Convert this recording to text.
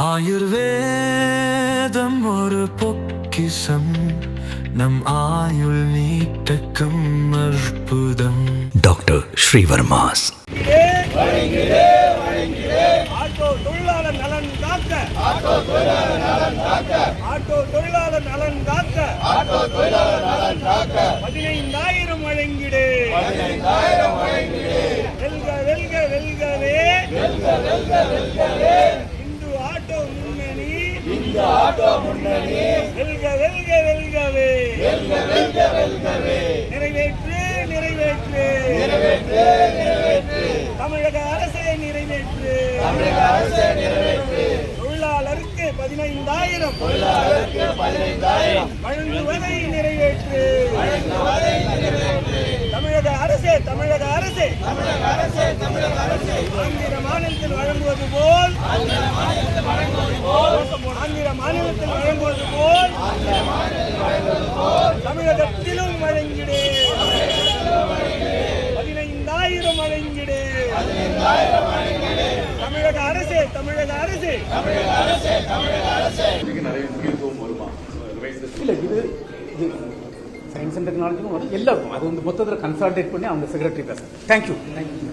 ஆயுர்வேதம் ஒரு பொக்கிசம் நம் ஆயுள் நீட்டக்கும் அற்புதம். டாக்டர் ஸ்ரீவர்மாஸ். ஆட்டோ தொழிலாளர் நலன் காக்க. ஆட்டோ தொழிலாளர் நலன் காக்க. ஆட்டோ தொழிலாளர் நலன் காக்க. ஆட்டோ தொழிலாளர் நலன் காக்க. பதினைந்தாயிரம் வழங்கிடு. பதினைந்தாயிரம் வழங்கிடு. வெல்க வெல்க வெல்கவே. வெல்க வெல்க வெல்கவே. ஆட்டோ முன்னணி வெல்க வெல்க வெல்கவே. வெல்க வெல்க வெல்கவே. நிறைவேற்று நிறைவேற்று. நிறைவேற்று நிறைவேற்று. தமிழக அரசை நிறைவேற்று. தமிழக அரசை நிறைவேற்று. தொழிலாளருக்கு பதினைந்தாயிரம். தொழிலாளருக்கு பதினைந்தாயிரம். வழங்குவதை நிறைவேற்று. வழங்குவதை நிறைவேற்று. தமிழக அரசே தமிழக அரசே. தமிழக அரசே தமிழக அரசே. ஆந்திர மாநிலத்தில் வழங்குவது போல் ஆந்திர மாநிலத்தில் வழங்குவது போல் ஆந்திர மாநிலத்தில் வழங்குவது போல் தமிழகத்திலும் வழங்கிடு. பதினைந்தாயிரம் வழங்கிடு. தமிழக அரசே தமிழக அரசே. இல்லை இது இது சயின்ஸ் அண்ட் டெக்னாலஜிக்கும் வரும். எல்லாருக்கும். அது வந்து மொத்தத்தில் கன்சால்டேட் பண்ணி அவங்க செக்ரட்டரி பேசுகிறேன் தேங்க்யூ தேங்க்யூ